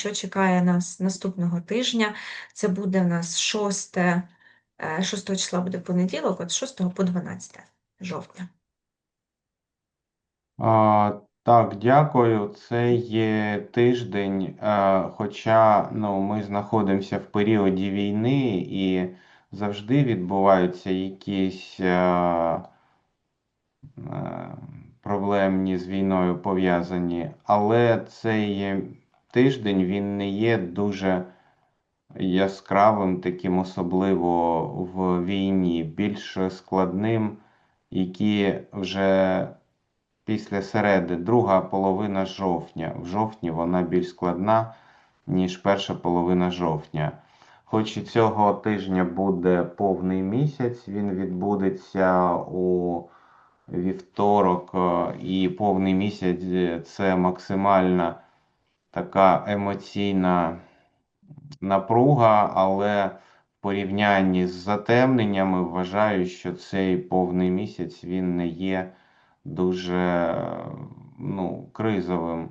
що чекає нас наступного тижня. Це буде в нас 6, 6 числа буде понеділок, от 6 по 12 жовтня. А, так, дякую. Це є тиждень, е, хоча ну, ми знаходимося в періоді війни і завжди відбуваються якісь е, е, проблемні з війною пов'язані, але цей тиждень він не є дуже яскравим, таким особливо в війні, більш складним, які вже після середи, друга половина жовтня. В жовтні вона більш складна, ніж перша половина жовтня. Хоч і цього тижня буде повний місяць, він відбудеться у вівторок, е, і повний місяць це максимальна така емоційна напруга, але в порівнянні з затемненнями вважаю, що цей повний місяць він не є дуже ну, кризовим.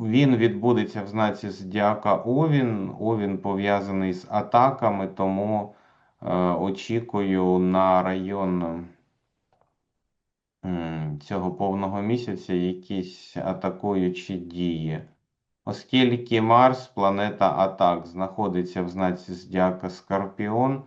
Він відбудеться в знаці Зодіака Овін. Овін пов'язаний з атаками, тому е, очікую на район цього повного місяця якісь атакуючі дії. Оскільки Марс, планета Атак, знаходиться в знаці Зодіака Скорпіон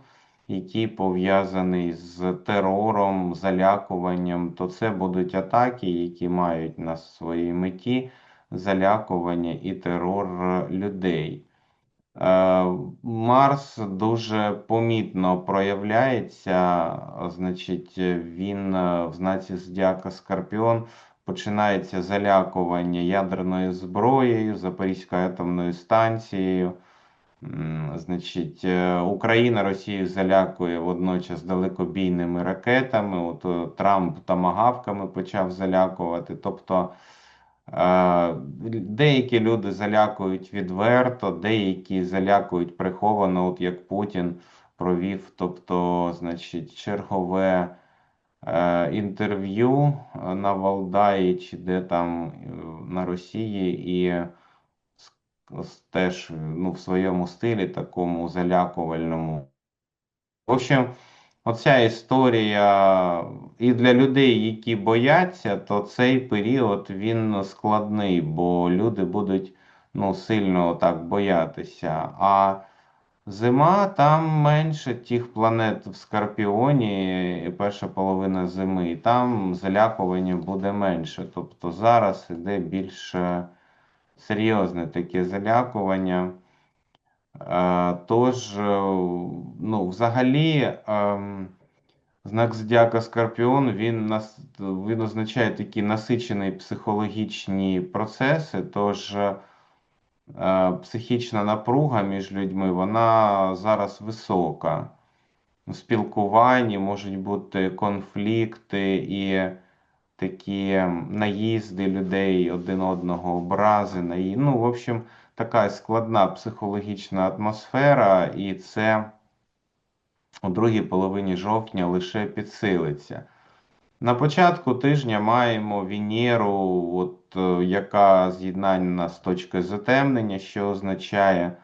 який пов'язаний з терором, залякуванням, то це будуть атаки, які мають на своїй меті залякування і терор людей. Е, Марс дуже помітно проявляється, значить, він е, в знаці Зодіака Скорпіон починається залякування ядерною зброєю, Запорізькою атомною станцією. Значить, е, Україна Росію залякує водночас далекобійними ракетами. От Трамп тамагавками почав залякувати. Тобто деякі люди залякують відверто, деякі залякують приховано, от як Путін провів, тобто, значить, чергове інтерв'ю на Валдаї чи де там на Росії і теж ну, в своєму стилі, такому залякувальному. В общем, оця історія і для людей, які бояться, то цей період він складний, бо люди будуть ну, сильно так боятися. А зима там менше тих планет в Скорпіоні, перша половина зими, і там залякування буде менше. Тобто зараз іде більше серйозне таке залякування. Е, тож, е, ну, взагалі, ем, знак Зодіака Скорпіон він нас, він означає такі насичені психологічні процеси. Тож е, психічна напруга між людьми вона зараз висока. У спілкуванні можуть бути конфлікти і такі наїзди людей один одного, образи, наї... ну, в общем, така складна психологічна атмосфера, і це у другій половині жовтня лише підсилиться. На початку тижня маємо Венеру, от, е, яка з'єднана з точкою затемнення, що означає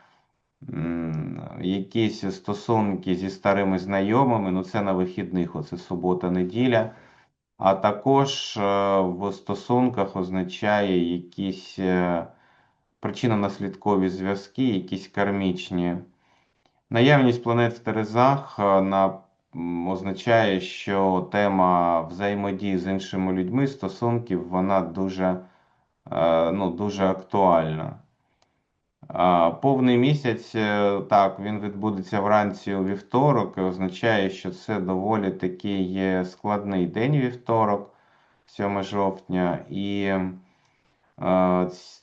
якісь стосунки зі старими знайомими. Ну, це на вихідних, оце субота-неділя а також е, в стосунках означає якісь е, причинно-наслідкові зв'язки, якісь кармічні. Наявність планет в Терезах е, на, означає, що тема взаємодії з іншими людьми, стосунків, вона дуже, ну, дуже актуальна. Повний місяць, е, так, він відбудеться вранці у вівторок, і означає, що це доволі такий складний день вівторок, 7 жовтня. І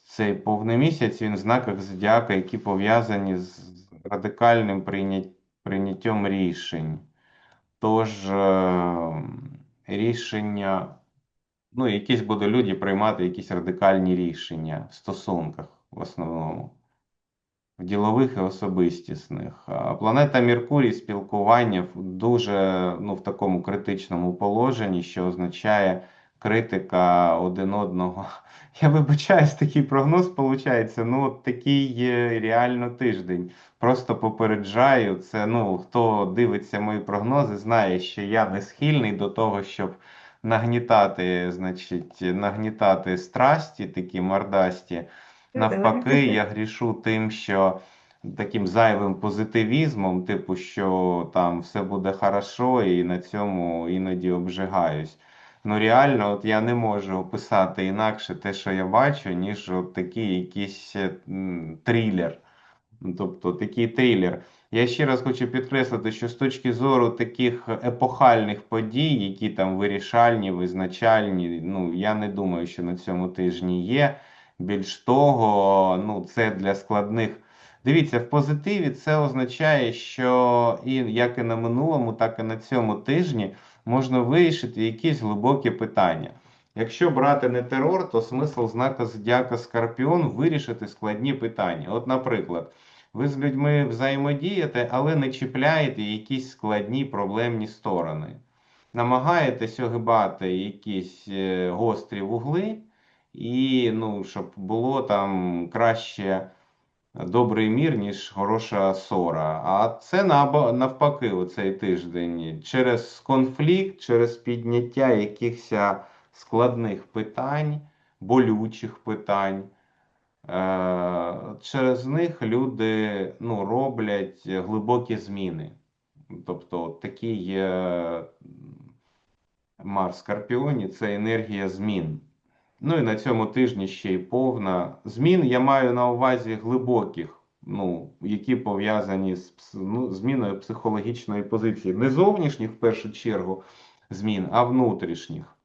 цей повний місяць він в знаках зодіака, які пов'язані з радикальним прийняттям рішень. Тож е, рішення, ну, якісь будуть люди приймати якісь радикальні рішення в стосунках в основному в ділових і особистісних. Планета Меркурій спілкування дуже ну, в такому критичному положенні, що означає критика один одного. Я вибачаюсь, такий прогноз виходить. Ну, от такий реально тиждень. Просто попереджаю, це ну, хто дивиться мої прогнози, знає, що я не схильний до того, щоб нагнітати, значить, нагнітати страсті, такі мордасті. Навпаки, я грішу тим, що таким зайвим позитивізмом, типу, що там все буде хорошо, і на цьому іноді обжигаюсь. Ну, реально, от я не можу описати інакше те, що я бачу, ніж от такий якийсь е, трилер. Ну, Тобто такий трилер. Я ще раз хочу підкреслити, що з точки зору таких епохальних подій, які там вирішальні, визначальні, ну я не думаю, що на цьому тижні є. Більш того, ну це для складних. Дивіться, в позитиві це означає, що і як і на минулому, так і на цьому тижні можна вирішити якісь глибокі питання. Якщо брати не терор, то смисл знака Зодіака Скорпіон вирішити складні питання. От, наприклад, ви з людьми взаємодієте, але не чіпляєте якісь складні проблемні сторони. Намагаєтесь огибати якісь е, гострі вугли, і ну, щоб було там краще добрий мір, ніж хороша ссора. А це навпаки, оцей тиждень. Через конфлікт, через підняття якихось складних питань, болючих питань. Е, Через них люди ну, роблять глибокі зміни. Тобто такий Марс Скорпіоні це енергія змін. Ну і на цьому тижні ще й повна змін. Я маю на увазі глибоких, ну, які пов'язані з ну, зміною психологічної позиції. Не зовнішніх в першу чергу змін, а внутрішніх.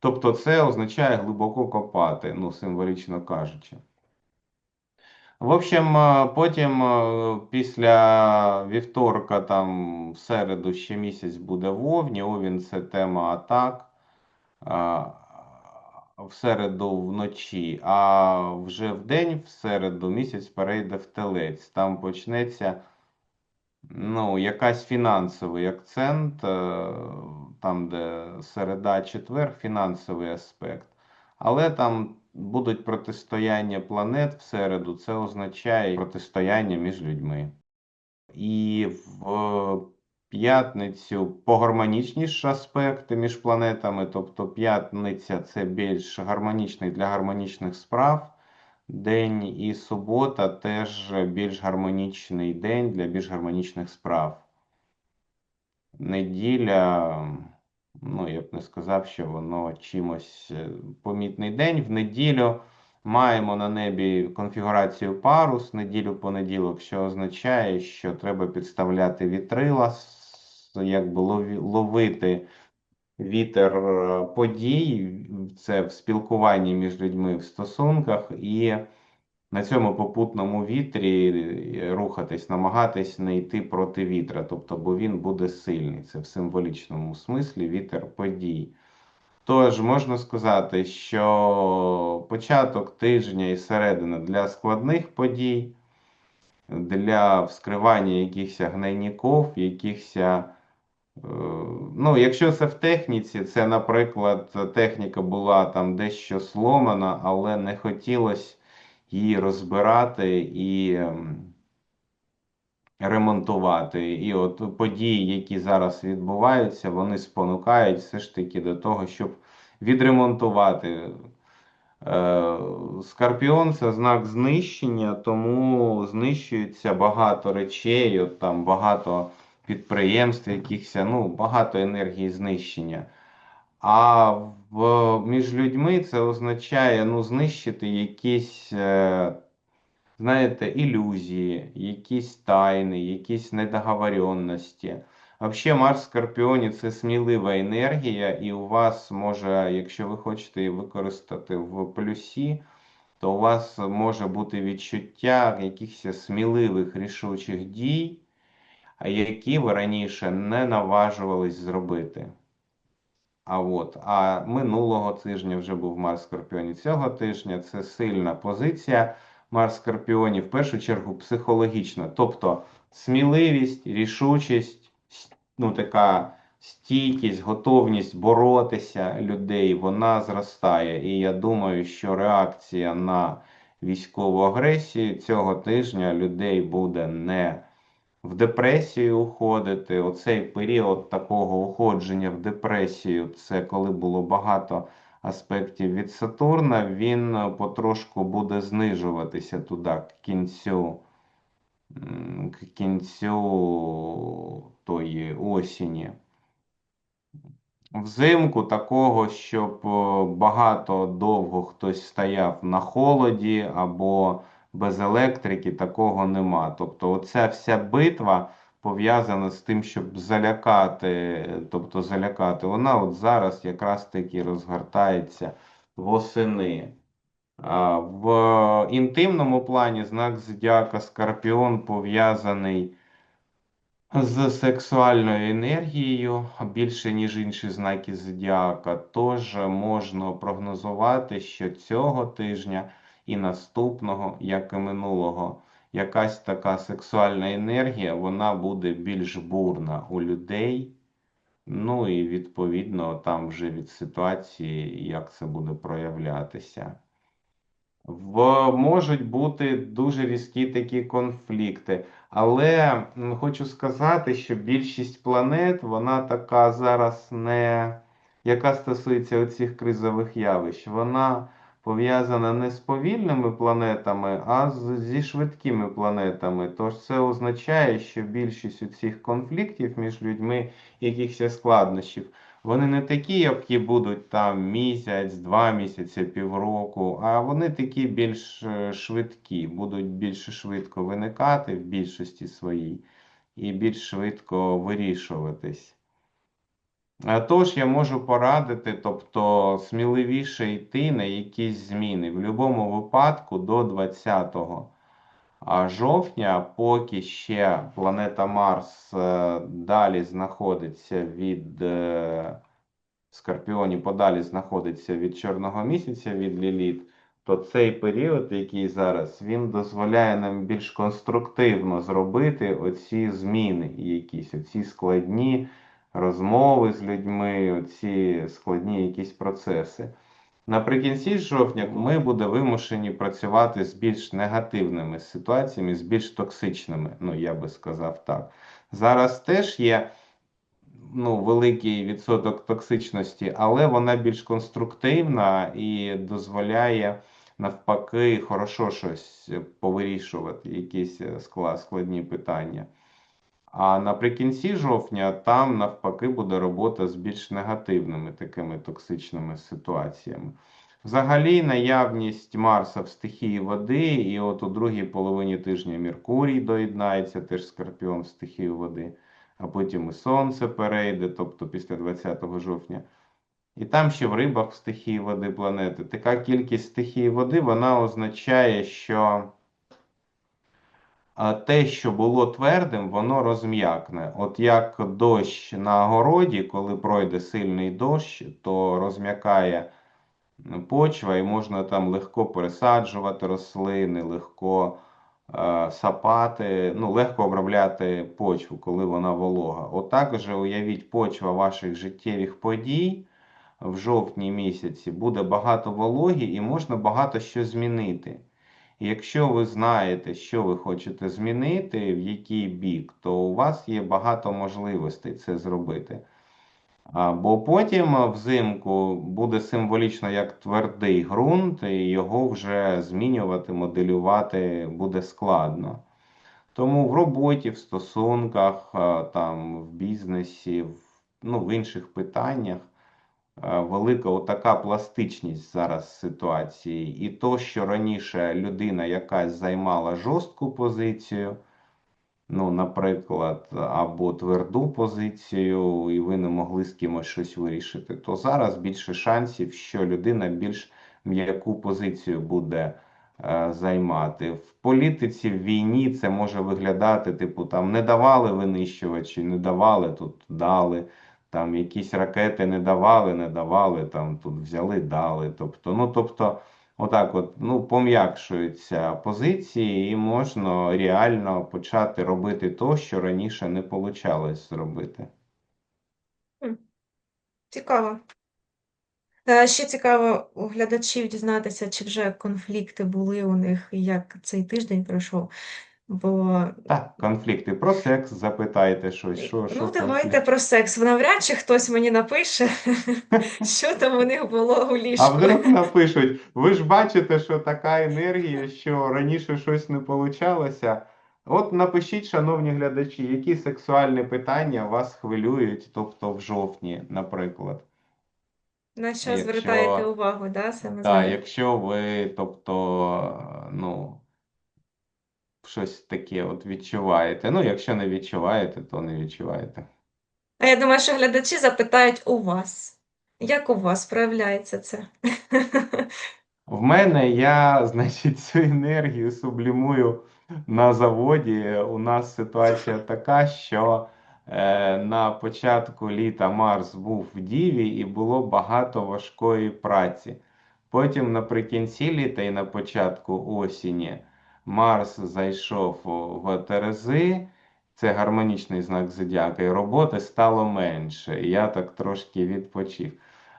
Тобто це означає глибоко копати, ну, символічно кажучи. В общем, е, потім е, після вівторка, там в середу ще місяць буде в Овні. Овін це тема атак. В середу вночі, а вже в день, в середу, місяць перейде в телець. Там почнеться ну, якась фінансовий акцент, е, там, де середа, четвер, фінансовий аспект. Але там будуть протистояння планет в середу, це означає протистояння між людьми. І в п'ятницю погармонічніші аспекти між планетами, тобто п'ятниця це більш гармонічний для гармонічних справ день, і субота теж більш гармонічний день для більш гармонічних справ. Неділя, ну я б не сказав, що воно чимось е, помітний день. В неділю маємо на небі конфігурацію парус неділю-понеділок, що означає, що треба підставляти вітрила, якби ловити вітер е, подій, це в спілкуванні між людьми в стосунках, і на цьому попутному вітрі е, рухатись, намагатись не йти проти вітра, тобто, бо він буде сильний. Це в символічному смислі вітер подій. Тож можна сказати, що початок тижня і середина для складних подій, для вскривання якихось гнойників, якихось. Ну, якщо це в техніці, це, наприклад, техніка була там дещо сломана, але не хотілося її розбирати і ем, ремонтувати. І от події, які зараз відбуваються, вони спонукають все ж таки до того, щоб відремонтувати. Е, Скорпіон це знак знищення, тому знищується багато речей, от там багато підприємств, якихось, ну, багато енергії знищення. А в, між людьми це означає ну, знищити якісь, е, знаєте, ілюзії, якісь тайни, якісь недоговоренності. Взагалі, Марс в Скорпіоні це смілива енергія, і у вас може, якщо ви хочете її використати в плюсі, то у вас може бути відчуття якихось сміливих рішучих дій, які ви раніше не наважувались зробити. А от, а минулого тижня вже був Марс Скорпіоні. Цього тижня це сильна позиція Марс в Скорпіоні, в першу чергу психологічна. Тобто сміливість, рішучість, ну така стійкість, готовність боротися людей, вона зростає. І я думаю, що реакція на військову агресію цього тижня людей буде не в депресію уходити. Оцей період такого уходження в депресію, це коли було багато аспектів від Сатурна, він е, потрошку буде знижуватися туди к кінцю, к кінцю тої осені. Взимку такого, щоб е, багато довго хтось стояв на холоді або без електрики, такого нема. Тобто, оця вся битва пов'язана з тим, щоб залякати, тобто залякати, вона от зараз якраз таки розгортається восени. В інтимному плані знак зодіака Скорпіон пов'язаний з сексуальною енергією більше, ніж інші знаки зодіака. Тож можна прогнозувати, що цього тижня і наступного, як і минулого, якась така сексуальна енергія, вона буде більш бурна у людей. Ну і відповідно там вже від ситуації, як це буде проявлятися. В, можуть бути дуже різкі такі конфлікти. Але хочу сказати, що більшість планет, вона така зараз не, яка стосується оцих кризових явищ, вона пов'язана не з повільними планетами, а зі швидкими планетами. Тож це означає, що більшість оцих конфліктів між людьми, якихось складнощів, вони не такі, які будуть там місяць, два місяці, півроку, а вони такі більш е, швидкі, будуть більш швидко виникати в більшості своїй і більш швидко вирішуватись. А Тож я можу порадити, тобто сміливіше йти на якісь зміни. В будь-якому випадку до 20 жовтня, поки ще планета Марс е, далі знаходиться від е, Скорпіоні, подалі знаходиться від Чорного місяця, від Ліліт, то цей період, який зараз, він дозволяє нам більш конструктивно зробити оці зміни, якісь оці складні розмови з людьми, оці складні якісь процеси. Наприкінці жовтня ми будемо вимушені працювати з більш негативними ситуаціями, з більш токсичними, ну я би сказав так. Зараз теж є ну, великий відсоток токсичності, але вона більш конструктивна і дозволяє навпаки хорошо щось повирішувати, якісь е, складні питання. А наприкінці жовтня там навпаки буде робота з більш негативними такими токсичними ситуаціями. Взагалі, наявність Марса в стихії води, і от у другій половині тижня Меркурій доєднається, теж Скорпіон в стихію води, а потім і Сонце перейде, тобто після 20 жовтня. І там ще в рибах в стихії води планети. Така кількість стихії води, вона означає, що те, що було твердим, воно розм'якне. От як дощ на городі, коли пройде сильний дощ, то розм'якає почва і можна там легко пересаджувати рослини, легко е, сапати, ну, легко обробляти почву, коли вона волога. Отак же уявіть почва ваших життєвих подій в жовтні місяці буде багато вологі і можна багато що змінити. Якщо ви знаєте, що ви хочете змінити, в який бік, то у вас є багато можливостей це зробити. Бо потім взимку буде символічно як твердий ґрунт, і його вже змінювати, моделювати буде складно. Тому в роботі, в стосунках, там, в бізнесі, в, ну, в інших питаннях велика отака пластичність зараз ситуації. І то, що раніше людина якась займала жорстку позицію, ну, наприклад, або тверду позицію, і ви не могли з кимось щось вирішити, то зараз більше шансів, що людина більш м'яку позицію буде е, займати. В політиці, в війні це може виглядати, типу, там не давали винищувачі, не давали, тут дали. Там якісь ракети не давали, не давали, там тут взяли, дали. Тобто, ну, тобто, отак от, ну, пом'якшуються позиції, і можна реально почати робити то, що раніше не получалось зробити. Цікаво. Ще цікаво у глядачів дізнатися, чи вже конфлікти були у них як цей тиждень пройшов. Бо Так, конфлікти про секс, запитайте щось, що, ну, що давайте конфлікт. про секс. Навряд чи хтось мені напише, що там у них було у А ліжку. вдруг напишуть, ви ж бачите, що така енергія, що раніше щось не получалося. От напишіть, шановні глядачі, які сексуальні питання вас хвилюють, тобто в жовтні, наприклад. На що Якщо- звертаєте увагу, да, саме Так, якщо ви, тобто, ну, щось таке от відчуваєте. Ну, якщо не відчуваєте, то не відчуваєте. А я думаю, що глядачі запитають у вас. Як у вас проявляється це? В мене я, значить, цю енергію сублімую на заводі. У нас ситуація така, що е, на початку літа Марс був в Діві і було багато важкої праці. Потім наприкінці літа і на початку осені Марс зайшов в Терези, це гармонічний знак зодіака, і роботи стало менше. І я так трошки відпочив.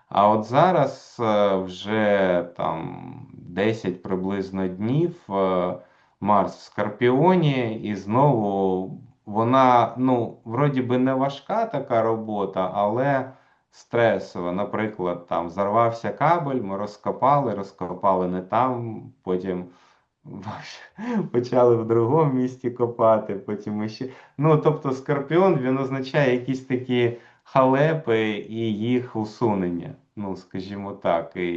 А от зараз е, вже там 10 приблизно днів е, Марс в Скорпіоні, і знову вона, ну, вроді би не важка така робота, але стресова. Наприклад, там зарвався кабель, ми розкопали, розкопали не там, потім почали в другому місці копати, потім ще. Ну, тобто, Скорпіон він означає якісь такі халепи і їх усунення. Ну, скажімо так, і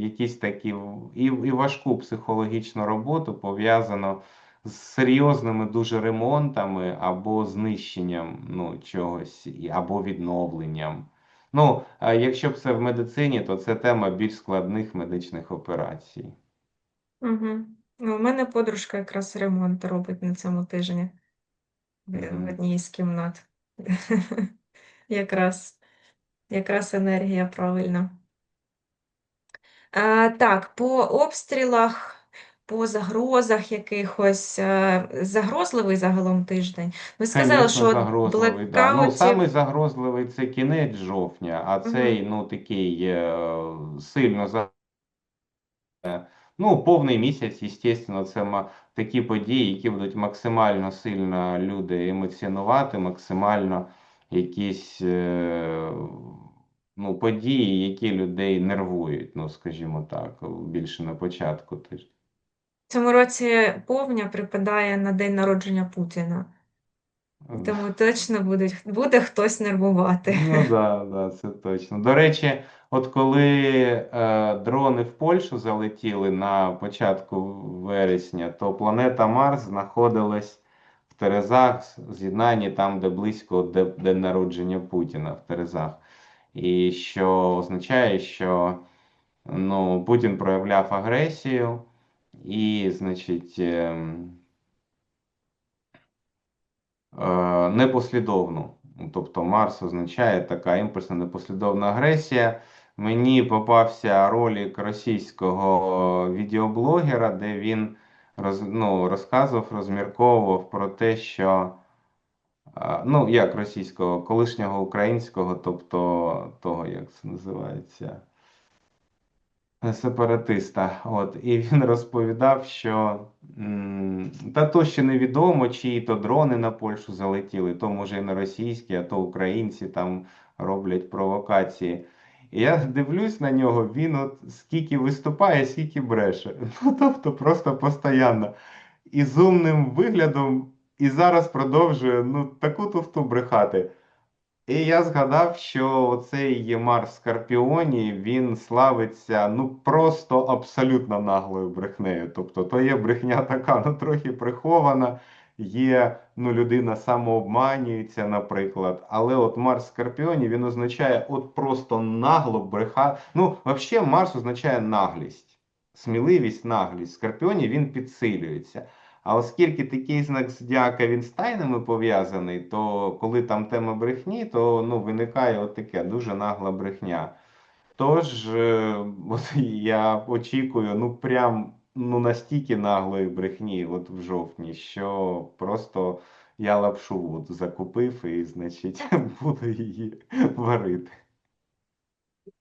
якісь такі і, і важку психологічну роботу пов'язано з серйозними дуже ремонтами або знищенням ну, чогось, або відновленням. Ну, а якщо б це в медицині, то це тема більш складних медичних операцій. Угу. Ну, у мене подружка якраз ремонт робить на цьому тижні в одній з кімнат. Якраз, якраз енергія правильна. А, так, по обстрілах, по загрозах якихось, е, загрозливий загалом тиждень. Ви сказали, Звісно, що загрозливий, да. Ну, блекаутів самий загрозливий це кінець жовтня, а цей, ну, такий е, сильно за. Ну, повний місяць, звісно, це такі події, які будуть максимально сильно люди емоціонувати, максимально якісь е, ну, події, які людей нервують, ну, скажімо так, більше на початку тижня. цьому році повня припадає на день народження Путіна. Тому точно буде, буде хтось нервувати. Ну да, да, це точно. До речі, от коли е, дрони в Польщу залетіли на початку вересня, то планета Марс знаходилась в Терезах, в з'єднанні там, де близько де, день народження Путіна в Терезах. І що означає, що ну, Путін проявляв агресію і, значить. е, непослідовну. Тобто Марс означає така імпульсна непослідовна агресія. Мені попався ролик російського відеоблогера, де він роз, ну, розказував, розмірковував про те, що е, ну, як російського, колишнього українського, тобто того, як це називається, сепаратиста. От, і він розповідав, що та то ще невідомо, чиї то дрони на Польщу залетіли, то може і на російські, а то українці там роблять провокації. Я дивлюсь на нього, він от скільки виступає, скільки бреше. Ну, тобто просто постійно. І з умним виглядом, і зараз продовжує ну, таку туфту брехати. І я згадав, що цей Марс в Скорпіоні він славиться ну просто абсолютно наглою брехнею. Тобто, то є брехня така, ну трохи прихована. Є ну, людина самообманюється, наприклад. Але от Марс в Скорпіоні він означає от просто нагло бреха. Ну, взагалі, Марс означає наглість, сміливість, наглість. В Скорпіоні він підсилюється. А оскільки такий знак зодіака він з тайнами пов'язаний, то коли там тема брехні, то ну, виникає от таке дуже нагла брехня. Тож, е, от я очікую, ну прям ну настільки наглої брехні, от в жовтні, що просто я лапшу от закупив і, значить, буду її варити.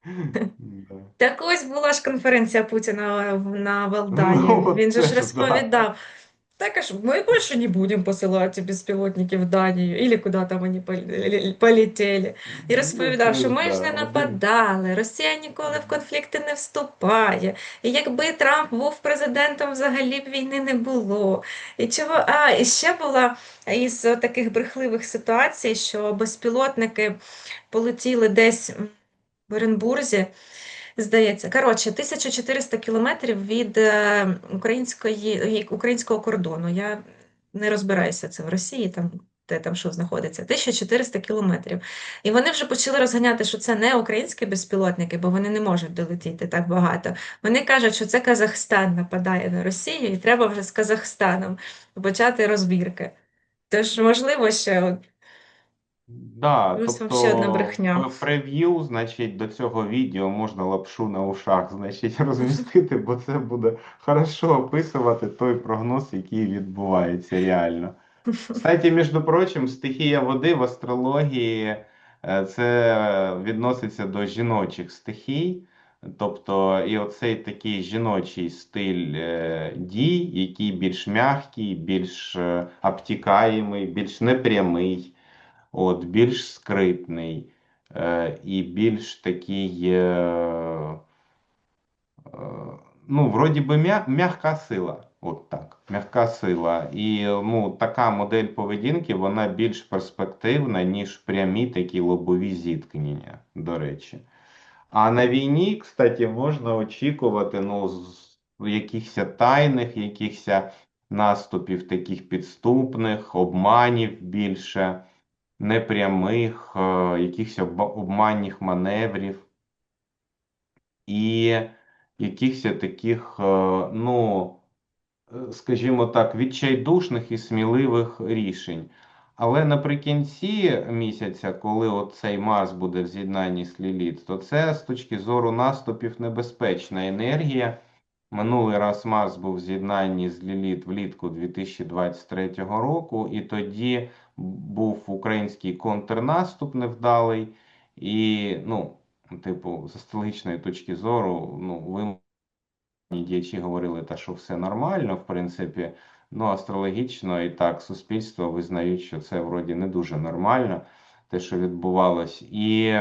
Так ось була ж конференція Путіна на Валдаї. Ну, Він же ж ж розповідав. Так аж мы больше не будем посылать беспилотники в Данію, или куди там вони пол- полетели. І розповідав, що ми ж не Ну, нападали, Росія ніколи в конфлікти не вступає. І якби Трамп був президентом, взагалі б війни не було. І чого? А, і ще була із таких брехливих ситуацій, що безпілотники полетіли десь в Оренбурзі. Здається, коротше, 1400 кілометрів від е, української, українського кордону. Я не розбираюся це в Росії, там, де там що знаходиться. 1400 кілометрів. І вони вже почали розганяти, що це не українські безпілотники, бо вони не можуть долетіти так багато. Вони кажуть, що це Казахстан нападає на Росію, і треба вже з Казахстаном почати розбірки. Тож, можливо, ще Да, Плюс вам ще одна тобто брехня. в прев'ю, значить, до цього відео можна лапшу на ушах, значить, розмістити, бо це буде хорошо описувати той прогноз, який відбувається реально. Кстати, між прочим, стихія води в астрології е, це відноситься до жіночих стихій. Тобто, і оцей такий жіночий стиль е, дій, який більш м'який, більш е, обтікаємий, більш непрямий, от, більш скритний е, і більш такий. Е, Е, Ну, вроді би, м'я- м'яка сила. От так. М'яка сила. І ну, така модель поведінки, вона більш перспективна, ніж прямі такі лобові зіткнення, до речі. А на війні, кстати, можна очікувати ну, якихось тайних, якихось наступів таких підступних, обманів більше, непрямих, е, якихось обманних маневрів і якихось таких, е, ну, е, скажімо так, відчайдушних і сміливих рішень. Але наприкінці місяця, коли оцей Марс буде в з'єднанні з Ліліт, то це з точки зору наступів небезпечна енергія. Минулий раз Марс був в з'єднанні з Ліліт влітку 2023 року, і тоді був український контрнаступ невдалий. І, ну, типу, з астрологічної точки зору, ну, ви діячі говорили, та що все нормально, в принципі. Ну, астрологічно і так суспільство визнають, що це вроді не дуже нормально, те, що відбувалось. І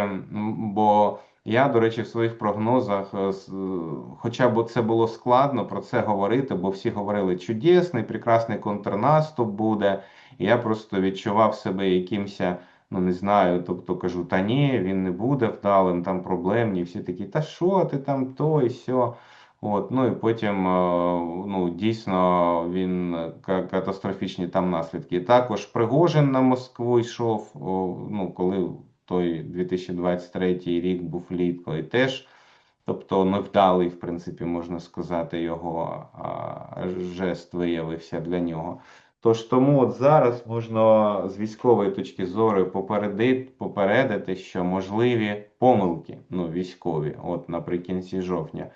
бо я, до речі, в своїх прогнозах, е, хоча б це було складно про це говорити, бо всі говорили чудесний, прекрасний контрнаступ буде. І я просто відчував себе якимось, ну не знаю, тобто кажу, та ні, він не буде вдалим, там проблемні. Всі такі, та що ти там, то і сьо. От, ну і потім е, ну, дійсно він е, катастрофічні там наслідки. Також Пригожин на Москву йшов, ну, коли той 2023 рік був літ, коли теж, тобто невдалий, в принципі, можна сказати, його а, жест виявився для нього. Тож тому от зараз можна з військової точки зору попередити, попередити, що можливі помилки ну, військові, от наприкінці жовтня.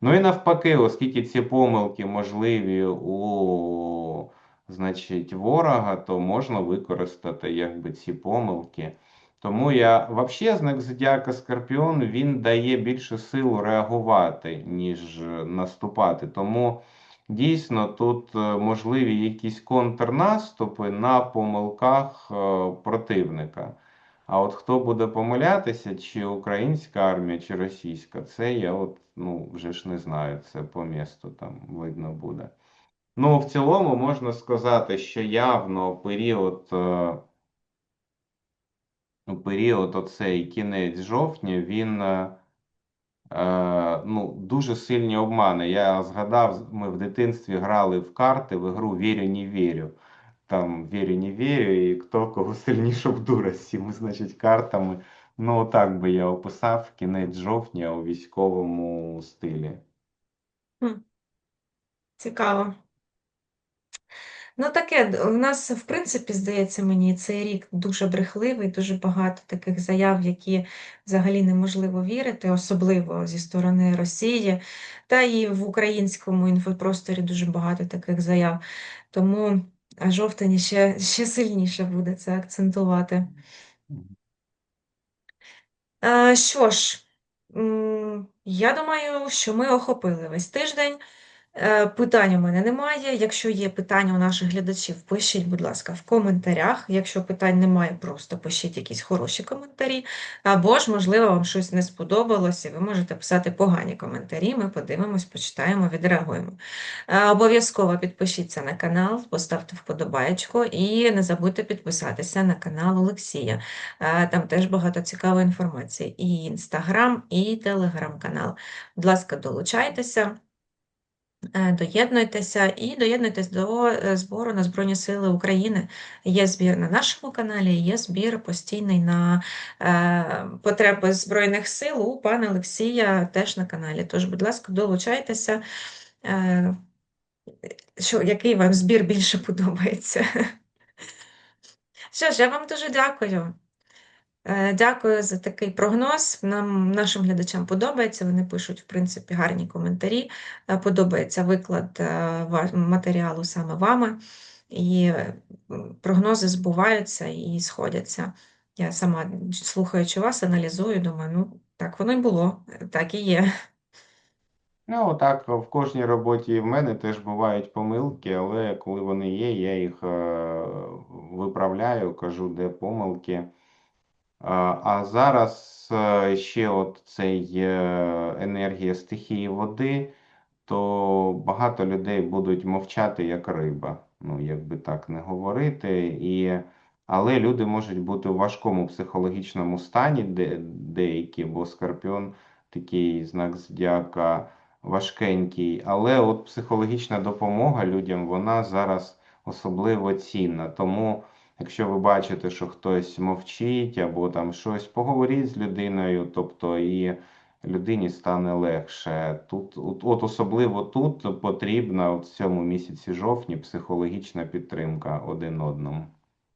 Ну і навпаки, оскільки ці помилки можливі у значить, ворога, то можна використати якби ці помилки. Тому я взагалі знак Зодіака Скорпіон він дає більше сил реагувати, ніж наступати. Тому дійсно тут е, можливі якісь контрнаступи на помилках е, противника. А от хто буде помилятися, чи українська армія, чи російська, це я от, ну, вже ж не знаю, це по місту там видно буде. Ну, в цілому можна сказати, що явно період, е, період оцей кінець жовтня, він е, е, ну, дуже сильні обмани. Я згадав, ми в дитинстві грали в карти в ігру Вірю, не вірю. Там вірю, не вірю, і хто кого сильніше в дурості. Ми, значить, картами. Ну, так би я описав кінець жовтня у військовому стилі. Цікаво. Ну, таке, у нас, в принципі, здається мені, цей рік дуже брехливий, дуже багато таких заяв, які взагалі неможливо вірити, особливо зі сторони Росії, та і в українському інфопросторі дуже багато таких заяв. Тому жовтень ще, ще сильніше буде це акцентувати. Що ж, я думаю, що ми охопили весь тиждень. Е, Питань у мене немає. Якщо є питання у наших глядачів, пишіть, будь ласка, в коментарях. Якщо питань немає, просто пишіть якісь хороші коментарі. Або ж, можливо, вам щось не сподобалось, і ви можете писати погані коментарі. Ми подивимось, почитаємо, відреагуємо. Е, Обов'язково підпишіться на канал, поставте вподобаєчку і не забудьте підписатися на канал Олексія. Е, Там теж багато цікавої інформації. І інстаграм, і телеграм-канал. Будь ласка, долучайтеся. Е, Доєднуйтеся і доєднуйтесь до е, збору на Збройні Сили України. Є збір на нашому каналі, є збір постійний на е, потреби Збройних сил у пана Олексія теж на каналі. Тож, будь ласка, долучайтеся. Що, який вам збір більше подобається? Що ж, я вам дуже дякую. Е, Дякую за такий прогноз. Нам, нашим глядачам подобається. Вони пишуть, в принципі, гарні коментарі. Е, Подобається виклад е, матеріалу саме вами. І прогнози збуваються і сходяться. Я сама, слухаючи вас, аналізую, думаю, ну так воно й було, так і є. Ну, так, в кожній роботі в мене теж бувають помилки, але коли вони є, я їх виправляю, кажу, де помилки. А зараз е, ще от цей е, енергія стихії води, то багато людей будуть мовчати як риба. Ну, якби так не говорити. І... Але люди можуть бути в важкому психологічному стані, де, деякі, бо Скорпіон такий знак зодіака важкенький. Але от психологічна допомога людям, вона зараз особливо цінна. Тому. Якщо ви бачите, що хтось мовчить або там щось, поговоріть з людиною, тобто і людині стане легше. Тут, от, от особливо тут потрібна от в цьому місяці жовтні психологічна підтримка один одному.